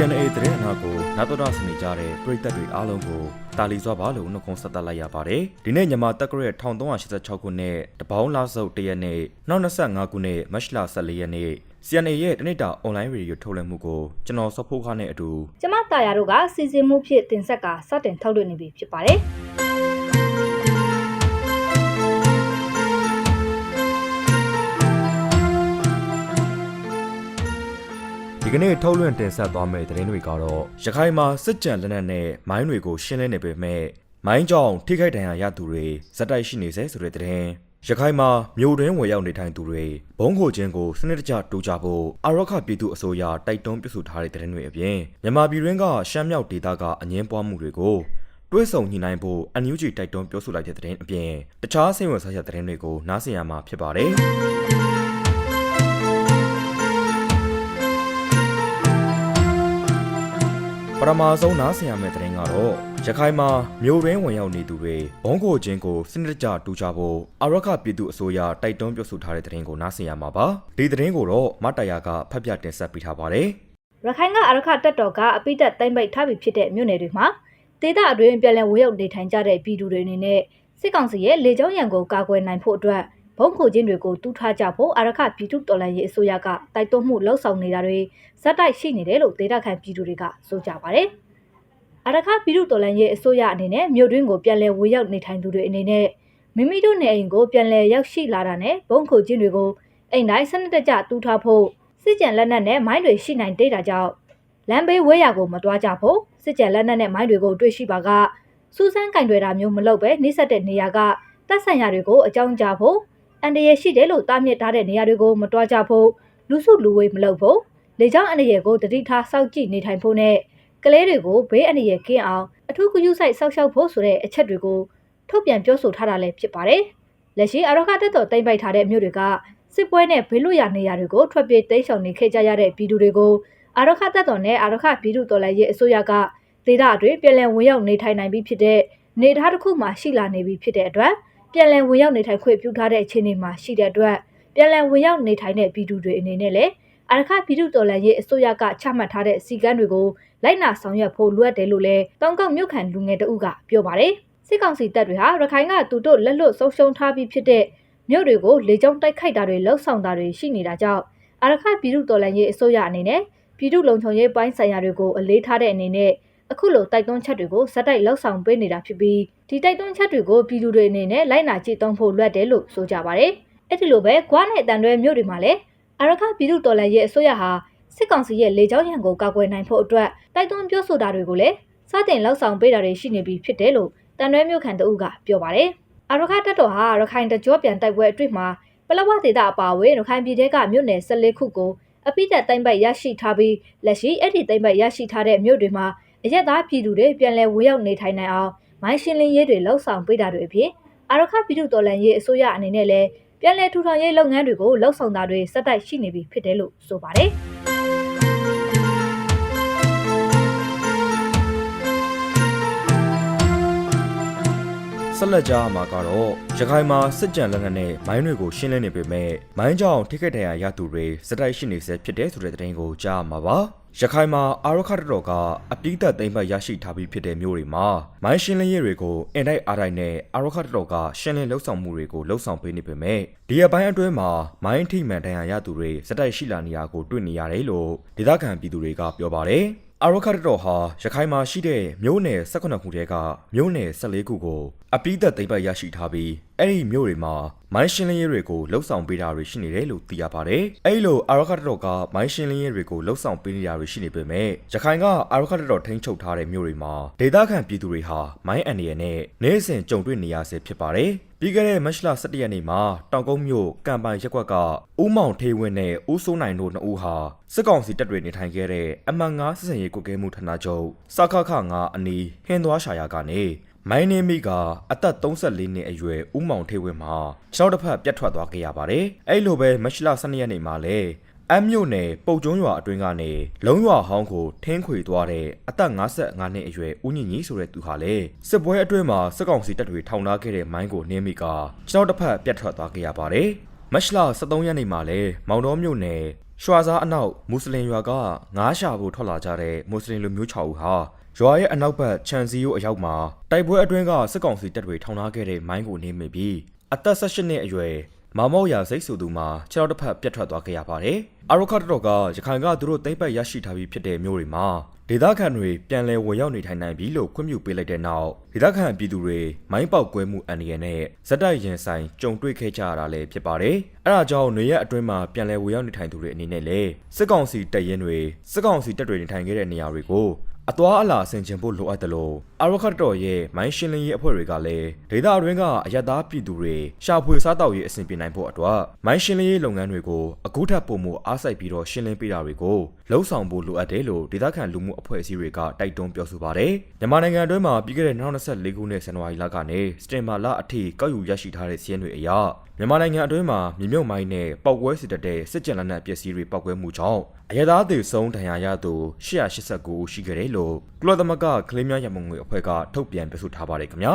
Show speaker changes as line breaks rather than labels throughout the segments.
CNA သတင်းအနာကိုနာတော်တာစနေကြတဲ့ပြည်သက်တွေအားလုံးကိုတာလီစွာပါလို့နှုတ်ခွန်းဆက်သလိုက်ရပါတယ်ဒီနေ့မြန်မာတက္ကရာ1386ခုနှစ်တပေါင်းလစုပ်တရက်နေ့နောက်25ခုနှစ်မတ်လ14ရက်နေ့ CNA ရဲ့တနေ့တာအွန်လိုင်းရေဒီယိုထုတ်လွှင့်မှုကိုကျွန်တော်စောဖိုးခါနဲ့အတူ
ကျမတာယာတို့ကစီစဉ်မှုဖြစ်တင်ဆက်ကစတင်ထုတ်လွှင့်နေပြီဖြစ်ပါတယ်
ဒီကနေ့ထုတ်လွှင့်တင်ဆက်သွားမယ့်သတင်းတွေကတော့ရခိုင်မှာစစ်ကြံလက်နက်နဲ့မိုင်းတွေကိုရှင်းလင်းနေပေမဲ့မိုင်းကြောင်ထိခိုက်ဒဏ်ရာရသူတွေဇက်တိုက်ရှိနေစေဆိုတဲ့သတင်းရခိုင်မှာမြို့တွင်းဝယ်ရောက်နေထိုင်သူတွေဘုံခိုခြင်းကိုစနစ်တကျတူကြဖို့အာရခပြည်သူအစိုးရတိုက်တွန်းပြုစုထားတဲ့သတင်းတွေအပြင်မြန်မာပြည်တွင်းကရှမ်းမြောက်ဒေသကအငင်းပွားမှုတွေကိုတွဲဆောင်ညှိနှိုင်းဖို့ NUG တိုက်တွန်းပြောဆိုလိုက်တဲ့သတင်းအပြင်တခြားစိတ်ဝင်စားစရာသတင်းတွေကိုနားဆင်ရမှာဖြစ်ပါတယ်။ ပထမဆုံးနားဆင်ရမယ့်သတင်းကတော့ရခိုင်မှာမြို့ရင်းဝင်ရောက်နေသူတွေဘုံကိုချင်းကိုစနစ်တကျတူကြဖို့အာရခပြည်သူအစိုးရတိုက်တွန်းပြောဆိုထားတဲ့သတင်းကိုနားဆင်ရမှာပါဒီသတင်းကိုတော့မတ်တရာကဖတ်ပြတင်ဆက်ပေးထားပါတယ်
ရခိုင်ကအရခတက်တော်ကအပိသက်တိုင်းပိတ်ထားပြီဖြစ်တဲ့မြို့နယ်တွေမှာဒေသအတွင်းပြည်လည်ဝေရောက်နေထိုင်ကြတဲ့ပြည်သူတွေအနေနဲ့စစ်ကောင်စီရဲ့လေကြောင်းရန်ကိုကာကွယ်နိုင်ဖို့အတွက် ဘုံခိုခြင်းတွေကိုတူးထားကြဖို့အရခပြည်သူတော်လှန်ရေးအစိုးရကတိုက်တွန်းမှုလှုံ့ဆော်နေတာတွေဇက်တိုက်ရှိနေတယ်လို့ဒေသခံပြည်သူတွေကဆိုကြပါတယ်။အရခပြည်သူတော်လှန်ရေးအစိုးရအနေနဲ့မြို့တွင်းကိုပြည်လည်ဝေရောက်နေထိုင်သူတွေအနေနဲ့မိမိတို့နေအိမ်ကိုပြည်လည်ရောက်ရှိလာတာနဲ့ဘုံခိုခြင်းတွေကိုအိမ်တိုင်းစနစ်တကျတူးထားဖို့စစ်ကြံလက်နက်နဲ့မိုင်းတွေရှိနိုင်တဲ့တာကြောင့်လမ်းဘေးဝဲရကိုမတွားကြဖို့စစ်ကြံလက်နက်နဲ့မိုင်းတွေကိုတွေ့ရှိပါကစူးစမ်းကင်တွေတာမျိုးမလုပ်ပဲနှိစက်တဲ့နေရာကတပ်ဆိုင်ရာတွေကိုအကြောင်းကြားဖို့ အန်တရရှိတယ်လို့တားမြစ်ထားတဲ့နေရာတွေကိုမတွားကြဖို့လူစုလူဝေးမလုပ်ဖို့လေကြောင်းအန္တရာယ်ကိုတတိထားစောင့်ကြည့်နေထိုင်ဖို့နဲ့ကလေးတွေကိုဘေးအန္တရာယ်ကင်းအောင်အထူးဂရုစိုက်စောင့်ရှောက်ဖို့ဆိုတဲ့အချက်တွေကိုထုတ်ပြန်ပြောဆိုထားတာလည်းဖြစ်ပါတယ်။လက်ရှိအရောဂတက်တော်တိမ့်ပိုက်ထားတဲ့မြို့တွေကစစ်ပွဲနဲ့ဘေးလွတ်ရာနေရာတွေကိုထွက်ပြေးတိမ်းရှောင်နေခဲ့ကြရတဲ့ပြည်သူတွေကိုအာရခတက်တော်နဲ့အာရခပြည်သူတော်လှန်ရေးအစိုးရကဒေသအတွင်းပြည်လည်ဝင်ရောက်နေထိုင်နိုင်ပြီးဖြစ်တဲ့နေသားတစ်ခုမှရှိလာနေပြီဖြစ်တဲ့အတွက် ပြည်လည်ဝင်ရောက်နေထိုင်ခွင့်ပြုထားတဲ့အခြေအနေမှာရှိတဲ့အတွက်ပြည်လည်ဝင်ရောက်နေထိုင်တဲ့ပြည်သူတွေအနေနဲ့လည်းအာရခပြည်သူတော်လှန်ရေးအစိုးရကချမှတ်ထားတဲ့စီကံတွေကိုလိုက်နာဆောင်ရွက်ဖို့လိုအပ်တယ်လို့လည်းတောင်ကောက်မြို့ခံလူငယ်တအုပ်ကပြောပါတယ်စစ်ကောင်စီတပ်တွေဟာရခိုင်ကသူတို့လက်လွတ်ဆုံးရှုံးထားပြီးဖြစ်တဲ့မြို့တွေကိုလေကြောင်းတိုက်ခိုက်တာတွေလှုပ်ဆောင်တာတွေရှိနေတာကြောင့်အာရခပြည်သူတော်လှန်ရေးအစိုးရအနေနဲ့ပြည်သူ့လုံခြုံရေးပိုင်းဆိုင်ရာတွေကိုအလေးထားတဲ့အနေနဲ့အခုလိုတိုက်တွန်းချက်တွေကိုဇက်တိုက်လှောက်ဆောင်ပေးနေတာဖြစ်ပြီး ဒီတိုက်တွန်းချက်တွေကိုပြည်သူတွေအနေနဲ့လိုက်နာကြည့်သုံးဖို့လွတ်တယ်လို့ဆိုကြပါတယ်။အဲ့ဒီလိုပဲဂွားနဲ့တန်တွဲမြို့တွေမှာလည်းအရခပြည်သူတော်လှန်ရေးအစိုးရဟာစစ်ကောင်စီရဲ့လေကြောင်းရန်ကိုကာကွယ်နိုင်ဖို့အတွက်တိုက်တွန်းပြောဆိုတာတွေကိုလည်းစတင်လှောက်ဆောင်ပေးတာတွေရှိနေပြီဖြစ်တယ်လို့တန်တွဲမြို့ခံတအုပ်ကပြောပါတယ်။အရခတက်တော်ဟာရခိုင်တကြောပြန်တိုက်ပွဲအတွင်းမှာပလဝဒေတာအပါအဝင်ရခိုင်ပြည်တဲကမြို့နယ်14ခုကိုအပိသက်တိုင်းပိုက်ရရှိထားပြီးလက်ရှိအဲ့ဒီတိုင်းပိုက်ရရှိထားတဲ့မြို့တွေမှာအရက်သားပြည်သူတွေပြန်လည်ဝေရောက်နေထိုင်နိုင်အောင် မိုင်းရှင်းလင်းရေးတွေလှုပ်ဆောင်ပေးတာတွေအပြင်အာရခပြည်သူတော်လှန်ရေးအစိုးရအနေနဲ့လည်းပြန်လည်ထူထောင်ရေးလုပ်ငန်းတွေကိုလှုပ်ဆောင်တာတွေစက်တိုက်ရှိနေပြီဖြစ်တယ်လို့ဆိုပါတယ်
ဆက်လက်ကြားမှာကတော့ရခိုင်မှာစစ်ကြံလက်နက်နဲ့မိုင်းတွေကိုရှင်းလင်းနေပေမဲ့မိုင်းကြောင်ထိခိုက်ဒဏ်ရာရသူတွေစတိုက်ရှိနေစေဖြစ်တဲ့ဆိုတဲ့သတင်းကိုကြားမှာပါ ရခိုင်မှာအာရခတတော်ကအပိသက်သိမ့်ပတ်ရရှိထားပြီးဖြစ်တဲ့မျိုးတွေမှာမိုင်းရှင်းလင်းရေးတွေကိုအင်တိုက်အားတိုက်နဲ့အာရခတတော်ကရှင်းလင်းလှုပ်ဆောင်မှုတွေကိုလှုပ်ဆောင်ပေးနေပေမဲ့ ဒီအပိုင်းအတွင်းမှာမိုင်းထိမှန်ဒဏ်ရာရသူတွေစတိုက်ရှိလာနေရကိုတွေ့နေရတယ်လို့ဒေသခံပြည်သူတွေကပြောပါတယ်အာရခတ်တော်ဟာရခိုင်မှာရှိတဲ့မြို့နယ်18ခုထဲကမြို့နယ်14ခုကိုအပိသက်သိမ့်ပတ်ရရှိထားပြီးအဲ့ဒီမြို့တွေမှာမိုင်းရှင်းလင်းရေးတွေကိုလှုပ်ဆောင်ပေးတာတွေရှိနေတယ်လို့သိရပါတယ်။အဲ့လိုအာရခတ်တော်ကမိုင်းရှင်းလင်းရေးတွေကိုလှုပ်ဆောင်ပေးနေတာတွေရှိနေပေမဲ့ရခိုင်ကအာရခတ်တော်ထိန်းချုပ်ထားတဲ့မြို့တွေမှာဒေသခံပြည်သူတွေဟာမိုင်းအန်ဒီရနဲ့နေစဉ်ကြုံတွေ့နေရဆဲဖြစ်ပါတယ်။ ပြီးခဲ့တဲ့မတ်လ17ရက်နေ့မှာတောင်ကုန်းမြို့ကံပိုင်ရက်ကွက်ကဦးမောင်ထေးဝင်းနဲ့ဦးစိုးနိုင်တို့နှစ်ဦးဟာစစ်ကောင်စီတပ်တွေနေထိုင်ခဲ့တဲ့အမှန်ငါစစ်စင်ရေးကုကဲမှုဌာနချုပ်စခခ9အနီးဟင်းသွားရှာယာကနေမိုင်းနေမိကအသက်34နှစ်အရွယ်ဦးမောင်ထေးဝင်းမှာခြေထောက်တစ်ဖက်ပြတ်ထွက်သွားခဲ့ရပါတယ်။အဲ့လိုပဲမတ်လ12ရက်နေ့မှာလည်း အမ်းမြို့နယ်ပုတ်ကျွန်းရွာအတွင်းကနေလုံးရွာဟောင်းကိုထင်းခွေသွားတဲ့အသက်55နှစ်အရွယ်ဦးညင်ကြီးဆိုတဲ့သူဟာလေစစ်ပွဲအတွင်းမှာစစ်ကောင်စီတပ်တွေထောင်ထားခဲ့တဲ့မိုင်းကိုနင်းမိကခြေထောက်တစ်ဖက်ပြတ်ထွက်သွားခဲ့ရပါတယ်။မတ်လ23ရက်နေ့မှာလည်းမောင်တော်မြို့နယ်ရွှာစားအနောက်မွတ်စလင်ရွာကငားရှာဖို့ထွက်လာကြတဲ့မွတ်စလင်လူမျိုး6ဦးဟာရွာရဲ့အနောက်ဘက်ခြံစည်းရိုးအရောက်မှာတိုက်ပွဲအတွင်းကစစ်ကောင်စီတပ်တွေထောင်ထားခဲ့တဲ့မိုင်းကိုနေမိပြီးအသက်18နှစ်အရွယ် မောင်မောက်ရာစိတ်ဆိုသူမှာခြေထောက်တစ်ဖက်ပြတ်ထွက်သွားခဲ့ရပါတယ်။အာရခတ်တော်ကရခိုင်ကသူတို့သိမ့်ပတ်ရရှိထားပြီးဖြစ်တဲ့မျိုးတွေမှာဒေသခံတွေပြန်လည်ဝင်ရောက်နေထိုင်နိုင်ပြီလို့ခွင့်ပြုပေးလိုက်တဲ့နောက်ဒေသခံပြည်သူတွေမိုင်းပေါက်ကွဲမှုအန္တရာယ်နဲ့ဇက်တိုက်ရင်ဆိုင်ကြုံတွေ့ခဲ့ကြရတာလည်းဖြစ်ပါတယ်။အဲဒါကြောင့်နေရက်အတွင်းမှာပြန်လည်ဝင်ရောက်နေထိုင်သူတွေအနေနဲ့လည်းစစ်ကောင်စီတပ်ရင်းတွေစစ်ကောင်စီတပ်တွေနေထိုင်ခဲ့တဲ့နေရာတွေကိုအသွာအလာဆင်ခြင်ဖို့လိုအပ်တယ်လို့ အာရခတ်တော်ရဲ့မိုင်းရှင်းလင်းရေးအဖွဲ့တွေကလည်းဒေသအတွင်းကအယက်သားပြည်သူတွေရှာဖွေစားတောက်ရေးအဆင်ပြေနိုင်ဖို့အတွက်မိုင်းရှင်းလင်းရေးလုပ်ငန်းတွေကိုအခုထပ်ပုံမှုအားစိုက်ပြီးတော့ရှင်းလင်းပေးတာတွေကိုလှုံ့ဆော်ဖို့လိုအပ်တယ်လို့ဒေသခံလူမှုအဖွဲ့အစည်းတွေကတိုက်တွန်းပြောဆိုပါတယ်မြန်မာနိုင်ငံအတွင်းမှာပြီးခဲ့တဲ့2024ခုနှစ်ဇန်နဝါရီလကနေစတင်ဘာလအထိကောက်ယူရရှိထားတဲ့စီးရင်တွေအရမြန်မာနိုင်ငံအတွင်းမှာမြေမြုပ်မိုင်းနဲ့ပောက်ကွဲစစ်တပ်တဲ့စစ်ကြံလက်နက်ပစ္စည်းတွေပောက်ကွဲမှုကြောင့်အရသာအသေးဆုံးဒဏ်ရာရသူ189ဦးရှိခဲ့တယ်လို့ကုလသမဂ္ဂကလေးများရမုံငွေအဖွဲ့ကထုတ်ပြန်ပြောဆိုထားပါတယ်ခင်ဗျာ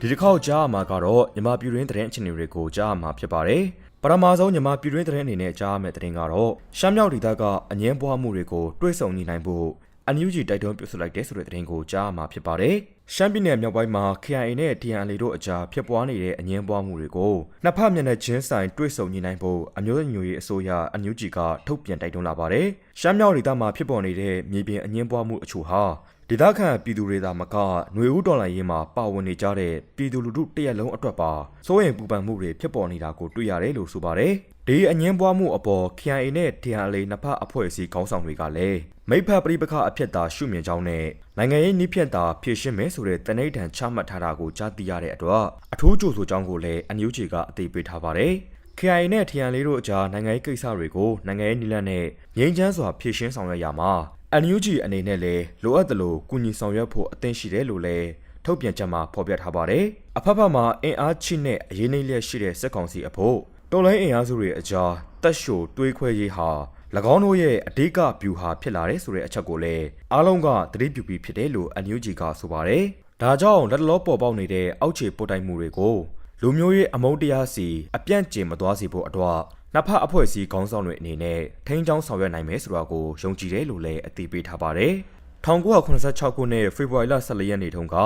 ဒီတစ်ခေါက်ကြားမှာကတော့မြန်မာပြည်တွင်းသတင်းအခြေအနေတွေကိုကြားမှာဖြစ်ပါတယ်ပထမဆုံးမြန်မာပြည်တွင်းသတင်းအနေနဲ့ကြားရမယ့်သတင်းကတော့ရှမ်းမြောက်ဒေသကအငင်းပွားမှုတွေကိုတွဲဆုံနေနိုင်ဖို့အန်ယူဂျီတိုက်တွန်းပြုစုလိုက်တဲ့ဆိုတဲ့သတင်းကိုကြားမှာဖြစ်ပါတယ်။ ရှမ်းပြည်နယ်မြောက်ပိုင်းမှာ KIA နဲ့ TNL တို့အကြားဖြစ်ပွားနေတဲ့အငင်းပွားမှုတွေကိုနှစ်ဖက်မျက်နှာချင်းဆိုင်တွဲဆုံနေနိုင်ဖို့အမျိုးသားညွရေးအစိုးရအန်ယူဂျီကထုတ်ပြန်တိုက်တွန်းလာပါတယ်။ရှမ်းမြောက်ဒေသမှာဖြစ်ပေါ်နေတဲ့မြေပြင်အငင်းပွားမှုအချို့ဟာ ဒေသခံပြည်သူတွေသာမကຫນွေဦးတော်လိုင်းရေးမှာပါဝင်နေကြတဲ့ပြည်သူလူထုတရက်လုံးအတွက်ပါစိုးရင်ပူပန်မှုတွေဖြစ်ပေါ်နေတာကိုတွေ့ရတယ်လို့ဆိုပါတယ်။ဒီအငင်းပွားမှုအပေါ် KIA နဲ့ TNL နှစ်ဖက်အဖွဲ့အစည်းခေါင်းဆောင်တွေကလည်းမိဖက်ပရိပခအဖြစ်သာရှုမြင်ကြောင်းနဲ့နိုင်ငံရေးနှိဖြတ်တာဖြည့်ရှင်းမယ်ဆိုတဲ့တနိဋ္ဌာန်ချမှတ်ထားတာကိုကြားသိရတဲ့အတွက်အထူးကြိုဆိုကြောင်းကိုလည်းအန်ယူဂျီကအသိပေးထားပါတယ်။ KIA နဲ့ TNL တို့အကြားနိုင်ငံရေးကိစ္စတွေကိုနိုင်ငံရေးနည်းလမ်းနဲ့ငြိမ်းချမ်းစွာဖြည့်ရှင်းဆောင်ရွက်ရမှာ NUG အနေနဲ့လည်းလိုအပ်သလိုကူညီဆောင်ရွက်ဖို့အသင့်ရှိတယ်လို့လည်းထုတ်ပြန်ချက်မှာဖော်ပြထားပါတယ်။အဖက်ဖက်မှာအင်အားချိနဲ့အရေးနှိမ့်လျက်ရှိတဲ့စက်ကောင်စီအဖို့တော်လိုင်းအင်အားစုတွေအကြားတက်ရှိုတွေးခွဲရေးဟာ၎င်းတို့ရဲ့အဓိကဗျူဟာဖြစ်လာတဲ့ဆိုတဲ့အချက်ကိုလည်းအားလုံးကသတိပြုပြီးဖြစ်တယ်လို့ NUG ကဆိုပါတယ်။ဒါကြောင့်လက်တလောပေါ်ပေါက်နေတဲ့အောက်ခြေပို့တိုင်မှုတွေကိုလူမျိုးရေးအမုန်းတရားစီအပြန့်ကျင်မသွားစေဖို့အတွက် နှစ်ဖက်အဖွဲ့အစည်းခေါင်းဆောင်တွေအနေနဲ့ထိန်းချောင်းဆောင်ရွက်နိုင်မယ်ဆိုတာကိုယုံကြည်တယ်လို့လည်းအသိပေးထားပါတယ်။1986ခုနှစ်ဖေဖော်ဝါရီလ14ရက်နေ့တုန်းက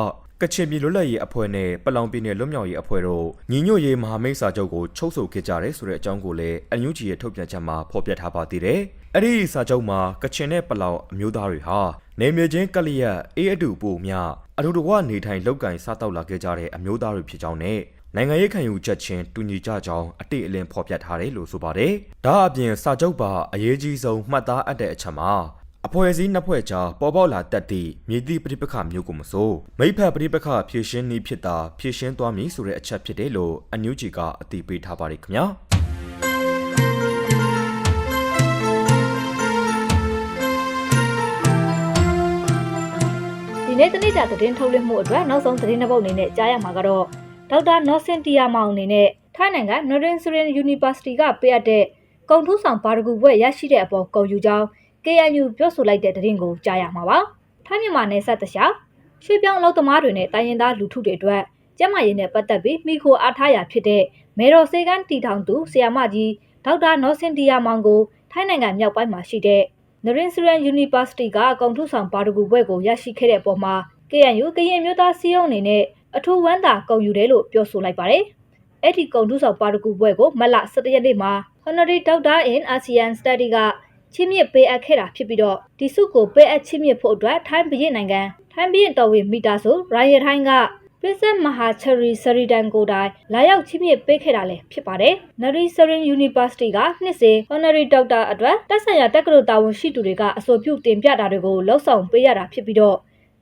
ကချင်ပြည်လွတ်လပ်ရေးအဖွဲ့နဲ့ပလောင်ပြည်နယ်လွတ်မြောက်ရေးအဖွဲ့တို့ညီညွတ်ရေးမဟာမိတ်စာချုပ်ကိုချုပ်ဆိုခဲ့ကြတယ်ဆိုတဲ့အကြောင်းကိုလည်းအန်ယူဂျီရဲ့ထုတ်ပြန်ချက်မှာဖော်ပြထားပါသေးတယ်။အဲ့ဒီစာချုပ်မှာကချင်နဲ့ပလောင်အမျိုးသားတွေဟာနေမြေချင်းကလျက်အေးအတူပိုမြအတူတကွနေထိုင်လောက်ကင်စားတောက်လာခဲ့ကြတဲ့အမျိုးသားတွေဖြစ်ကြောင်းနဲ့ နိုင်ငံရေးခံယူချက်ချင်းတူညီကြကြောင်းအတိအလင်းဖော်ပြထားတယ်လို့ဆိုပါတယ်။ဒါအပြင်စာချုပ်ပါအရေးကြီးဆုံးမှတ်သားအပ်တဲ့အချက်မှာအဖွဲ့အစည်းနှစ်ဖွဲ့ကြားပေါ်ပေါက်လာတတ်သည့်မြေတိပဋိပက္ခမျိုးကိုမဆိုမိဖက်ပဋိပက္ခဖြည့်ရှင်းနည်းဖြစ်တာဖြည့်ရှင်းသွားမည်ဆိုတဲ့အချက်ဖြစ်တယ်လို့အန်ယူဂျီကအတည်ပြုထားပါတယ်ခင်ဗျာ။
ဒီနေ့တနေ့တာသတင်းထုတ်လွှင့်မှုအတွက်နောက်ဆုံးသတင်းတစ်ပုဒ်အနေနဲ့ကြားရမှာကတော့ ဒေါက်တာနော့စင်တီယာမောင်အနေနဲ့ထိုင်းနိုင်ငံ Northern Surin University ကပေးအပ်တဲ့ကုံထူးဆောင်ပါရဂူဘွဲ့ရရှိတဲ့အပေါ်ကုန်ယူကြောင်း KNU ပြောဆိုလိုက်တဲ့သတင်းကိုကြားရမှာပါ။ထိုင်းမြန်မာနယ်စပ်တခြားရွှေပြောင်းအလုပ်သမားတွေနဲ့တိုင်းရင်းသားလူထုတွေအတွက်ကျန်းမာရေးနဲ့ပတ်သက်ပြီးမိခိုအားထားရာဖြစ်တဲ့မေတော်စေကန်းတီထောင်သူဆီယာမကြီးဒေါက်တာနော့စင်တီယာမောင်ကိုထိုင်းနိုင်ငံမြောက်ပိုင်းမှာရှိတဲ့ Narinsuran University ကအကောင်ထုဆောင်ပါရဂူဘွဲ့ကိုရရှိခဲ့တဲ့အပေါ်မှာ KNU ကရင်မျိုးသားစီးရုံးအနေနဲ့ အထူးဝမ်းသာဂုဏ်ယူတယ်လို့ပြောဆိုလိုက်ပါတယ်။အဲ့ဒီကောင်ထုဆောင်ပါရဂူဘွဲ့ကိုမတ်လ17ရက်နေ့မှာ Honorary Doctor in ASEAN Study ကချီးမြှင့်ပေးအပ်ခဲ့တာဖြစ်ပြီးတော့ဒီစုကိုပေးအပ်ချီးမြှင့်ဖို့အတွက်ထိုင်းပြည်နိုင်ငံထိုင်းပြည်တော်ဝင်မီတာဆိုရိုင်ရထိုင်းက Princess Mahachari Saridan ကိုတိုင်လာရောက်ချီးမြှင့်ပေးခဲ့တာလည်းဖြစ်ပါတယ်။ Nari Sarin University ကနှစ်စဉ် Honorary Doctor အတွက်တက်ဆိုင်ရာတက္ကသိုလ်တာဝန်ရှိသူတွေကအဆိုပြုတင်ပြတာတွေကိုလှုပ်ဆောင်ပေးရတာဖြစ်ပြီးတော့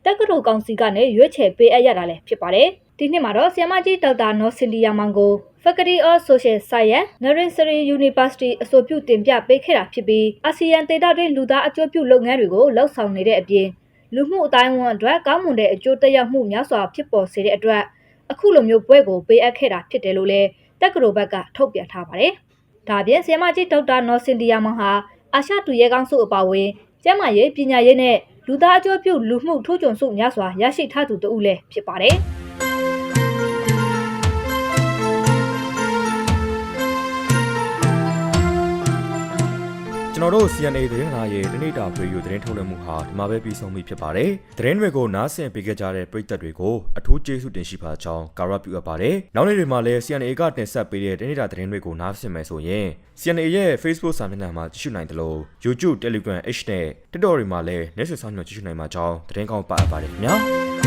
တက္ကသိုလ်ကောင်စီကနေရွေးချယ်ပေးအပ်ရတာလည်းဖြစ်ပါတယ်။ဒီနှစ်မှာတော့ဆီယမကြီးဒေါက်တာနော်စင်ဒီယာမောင်ကို Faculty of Social Science Narin Sarin University အဆိုပြုတင်ပြပေးခဲ့တာဖြစ်ပြီးအာဆီယံဒေသတွင်းလူသားအကျိုးပြုလုပ်ငန်းတွေကိုလှုပ်ဆောင်နေတဲ့အပြင်လူမှုအတိုင်းအဝန်အတွက်ကောင်းမွန်တဲ့အကျိုးသက်ရောက်မှုများစွာဖြစ်ပေါ်စေတဲ့အတွက်အခုလိုမျိုးပွဲကိုပေးအပ်ခဲ့တာဖြစ်တယ်လို့လည်းတက္ကသိုလ်ဘက်ကထုတ်ပြန်ထားပါတယ်။ဒါအပြင်ဆီယမကြီးဒေါက်တာနော်စင်ဒီယာမောင်ဟာအာရှတူရဲကောင်းစုအပါအဝင်ကျန်းမာရေးပညာရေးနဲ့ လူသားအကျိုးပြုလူမှုထိုးကြုံစုများစွာရရှိထားသူတဦးလည်းဖြစ်ပါတယ်။
ကျွန်တော်တို့ CNA သတင်းနာရဲ့တနေ့တာဗီဒီယိုသတင်းထုတ်လွှင့်မှုဟာဒီမှာပဲပြီးဆုံးပြီဖြစ်ပါတယ်။သတင်းတွေကိုနားဆင်ပေးကြတဲ့ပရိသတ်တွေကိုအထူးကျေးဇူးတင်ရှိပါကြောင်းကာရပြုအပ်ပါတယ်။နောက်နေ့တွေမှာလည်း CNA ကတင်ဆက်ပေးတဲ့တနေ့တာသတင်းတွေကိုနားဆင်မယ်ဆိုရင် CNA ရဲ့ Facebook စာမျက်နှာမှာကြည့်ရှုနိုင်တယ်လို့ YouTube, Telegram, H နဲ့ TikTok တွေမှာလည်းနေ့စဉ်ဆောင်ညွှန်ကြည့်ရှုနိုင်မှာကြောင်းသတင်းကောင်းပါအပ်ပါတယ်ခင်ဗျာ။